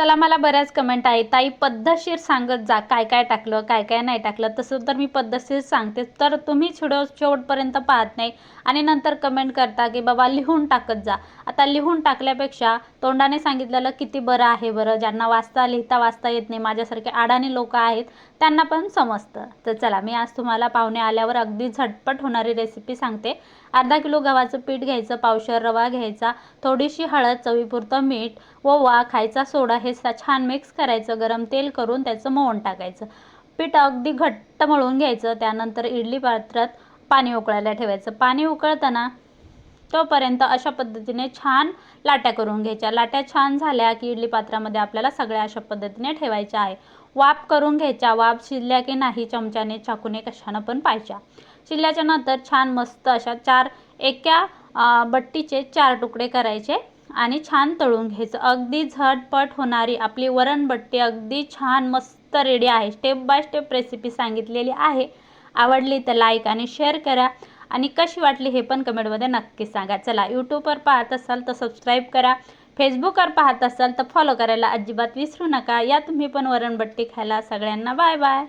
चला मला बऱ्याच कमेंट आहे ताई पद्धतशीर सांगत जा. काय काय टाकलं काय काय नाही टाकलं. तसं तर मी पद्धतशीर सांगते. तर तुम्हीच व्हिडिओ शेवटपर्यंत पाहत नाही आणि नंतर कमेंट करता की बाबा लिहून टाकत जा. आता लिहून टाकल्यापेक्षा तोंडाने सांगितलेलं किती बरं आहे बरं. ज्यांना वाचता लिहिता वाचता येत नाही माझ्यासारखे अडाणी लोक आहेत त्यांना पण समजतं. तर चला मी आज तुम्हाला पाहुणे आल्यावर अगदी झटपट होणारी रेसिपी सांगते. अर्धा किलो गव्हाचं पीठ घ्यायचं पावशर रवा घ्यायचा थोडीशी हळद चवीपुरतं मीठ ओवा खायचा सोडा हे सा छान मिक्स करायचं गरम तेल करून त्याचं मोहन टाकायचं. पीठ अगदी घट्ट मळून घ्यायचं त्यानंतर इडली पात्रात पाणी उकळायला ठेवायचं. पाणी उकळताना तोपर्यंत अशा पद्धतीने छान लाट्या करून घ्यायच्या. लाट्या छान झाल्या की इडली पात्रामध्ये आपल्याला सगळ्या अशा पद्धतीने ठेवायच्या आहे. वाफ करून घ्यायच्या. वाफ शिजल्या की नाही चमच्याने चाकूने कशानं पण पाहायच्या. शिजल्याच्या नंतर छान मस्त अशा चार एका बट्टीचे चार तुकडे करायचे. आणि छान तळून घ्यायचं. अगदी झटपट होणारी आपली वरणबट्टी अगदी छान मस्त रेडी आहे. स्टेप बाय स्टेप रेसिपी सांगितलेली आहे. आवडली तर लाईक आणि शेअर करा. आणि कशी वाटली हे पण कमेंटमध्ये नक्की सांगा. चला यूट्यूबवर पाहत असाल तर सबस्क्राईब करा. फेसबुकवर पाहत असाल तर फॉलो करायला अजिबात विसरू नका. या तुम्ही पण वरणबट्टी खायला सगळ्यांना बाय बाय